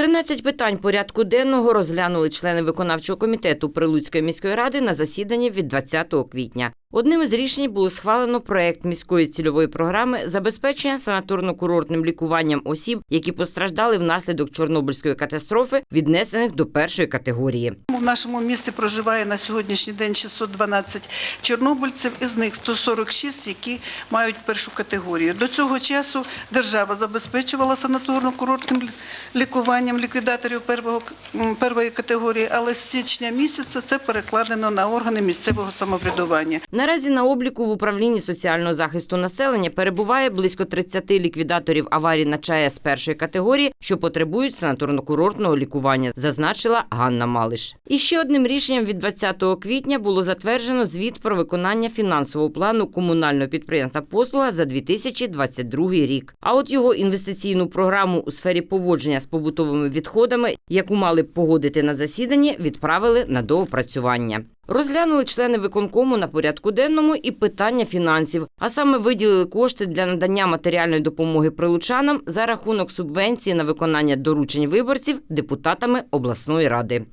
13 питань порядку денного розглянули члени виконавчого комітету Прилуцької міської ради на засіданні від 20 квітня. Одним із рішень було схвалено проект міської цільової програми забезпечення санаторно-курортним лікуванням осіб, які постраждали внаслідок Чорнобильської катастрофи, віднесених до першої категорії. В нашому місті проживає на сьогоднішній день 612 чорнобильців, із них 146, які мають першу категорію. До цього часу держава забезпечувала санаторно-курортним лікуванням ліквідаторів первої категорії, але з січня місяця це перекладено на органи місцевого самоврядування. Наразі на обліку в управлінні соціального захисту населення перебуває близько 30 ліквідаторів аварій на ЧАЕС першої категорії, що потребують санаторно-курортного лікування, зазначила Ганна Малиш. І ще одним рішенням від 20 квітня було затверджено звіт про виконання фінансового плану комунального підприємства послуга за 2022 рік. А от його інвестиційну програму у сфері поводження з побутовими відходами, яку мали погодити на засіданні, відправили на доопрацювання. Розглянули члени виконкому на порядку денному і питання фінансів, а саме виділили кошти для надання матеріальної допомоги прилучанам за рахунок субвенції на виконання доручень виборців депутатами обласної ради.